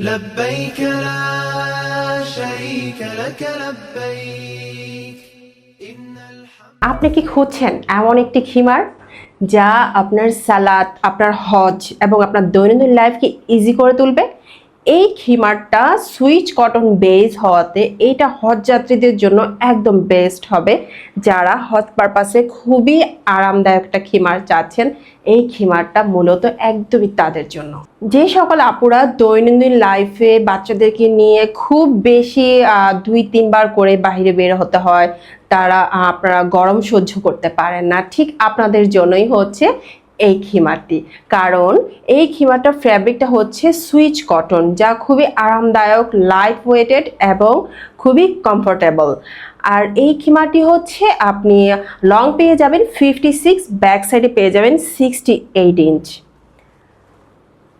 لبيك لا شريك لك لبيك إن الحمد আপনি কি খুঁজছেন এমন একটি খিমার যা আপনার সালাদ আপনার হজ এবং আপনার দৈনন্দিন লাইফকে ইজি করে তুলবে এই খিমারটা সুইচ কটন বেজ হওয়াতে এইটা হজ যাত্রীদের জন্য একদম বেস্ট হবে। যারা হজ পারপাসে খুবই আরামদায়ক একটা খিমার চাচ্ছেন, এই খিমারটা মূলত একদমই তাদের জন্য। যে সকল আপুরা দৈনন্দিন লাইফে বাচ্চাদেরকে নিয়ে খুব বেশি দুই, তিনবার করে বাইরে বের হতে হয়, তারা আপনারা গরম সহ্য করতে পারেন না। ঠিক আপনাদের জন্যই হচ্ছে এই খিমারটি। কারণ এই খিমারটা ফ্যাব্রিকটা হচ্ছে সুইচ কটন, যা খুবই আরামদায়ক লাইট ওয়েটেড এবং খুবই কমফোর্টেবল আর এই খিমারটি হচ্ছে আপনি লং পেয়ে যাবেন ফিফটি সিক্স ব্যাক সাইডে পেয়ে যাবেন সিক্সটি এইট ইঞ্চ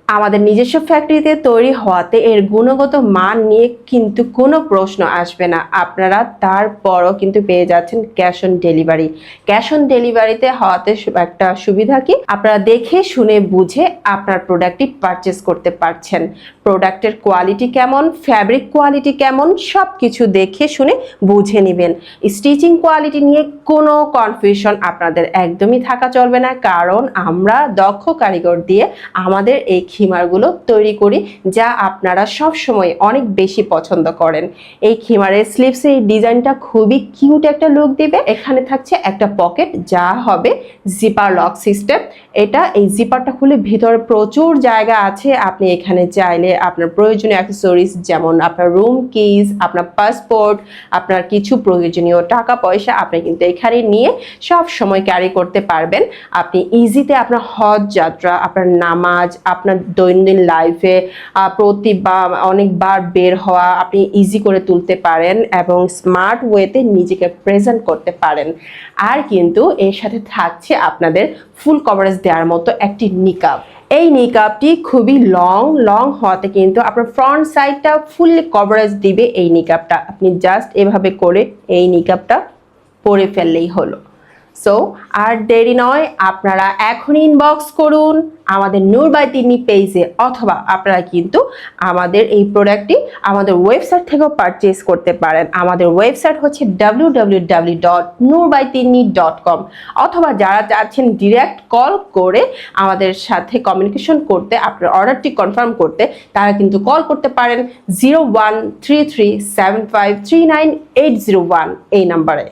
আমাদের নিজস্ব ফ্যাক্টরিতে তৈরি হওয়াতে এর গুণগত মান নিয়ে কিন্তু কোনো প্রশ্ন আসবে না। আপনারা তারপরও কিন্তু পেয়ে যাচ্ছেন cash on delivery cash on ডেলিভারিতে হওয়াতে একটা সুবিধা কি? আপনারা দেখে, শুনে, বুঝে আপনার প্রোডাক্টটি পারচেস করতে পারছেন। প্রোডাক্টের কোয়ালিটি কেমন? ফ্যাব্রিক কোয়ালিটি কেমন? সব কিছু দেখে, শুনে, বুঝে নেবেন। স্টিচিং কোয়ালিটি নিয়ে কোনো কনফিউশন আপনাদের একদমই থাকা চলবে না। কারণ আমরা দক্ষ কারিগর দিয়ে আমাদের এই খিমারগুলো তৈরি করি, যা আপনারা সব সময় অনেক বেশি পছন্দ করেন। এই খিমারের স্লিপসের ডিজাইনটা খুবই কিউট একটা লুক দিবে। এখানে থাকছে একটা পকেট, যা হবে জিপার লক সিস্টেম। এটা, এই জিপারটা খুলে ভিতরে প্রচুর জায়গা আছে। আপনি এখানে চাইলে আপনার প্রয়োজনীয় অ্যাক্সেসরিজ যেমন আপনার রুম কিজ আপনার পাসপোর্ট আপনার কিছু প্রয়োজনীয় টাকা পয়সা আপনি কিন্তু এখানে নিয়ে সব সময় ক্যারি করতে পারবেন। আপনি ইজিতে আপনার হজ যাত্রা, আপনার নামাজ, আপনার দৈনন্দিন লাইফে প্রতি বা অনেকবার বের হওয়া আপনি ইজি করে তুলতে পারেন এবং স্মার্ট ওয়েতে নিজেকে প্রেজেন্ট করতে পারেন। আর কিন্তু এর সাথে থাকছে আপনাদের ফুল কভারেজ দেওয়ার মতো একটি নিকাব এই নিকাবটি খুবই লং লং হওয়াতে কিন্তু আপনার ফ্রন্ট সাইডটা ফুললি কভারেজ দিবে এই নিকাবটা আপনি জাস্ট এভাবে করে এই নিকাবটা পরে ফেললেই হলো। সো আর দেরি নয়, আপনারা এখন ইনবক্স করুন আমাদের নূর বাই তিন্নি পেজে অথবা আপনারা কিন্তু আমাদের এই প্রোডাক্টটি আমাদের ওয়েবসাইট থেকেও পারচেস করতে পারেন। আমাদের ওয়েবসাইট হচ্ছে W dot by dot com অথবা যারা চাচ্ছেন ডিরেক্ট কল করে আমাদের সাথে কমিউনিকেশন করতে, আপনার অর্ডারটি কনফার্ম করতে, তারা কিন্তু কল করতে পারেন zero one three three seven five three nine eight zero one এই নাম্বারে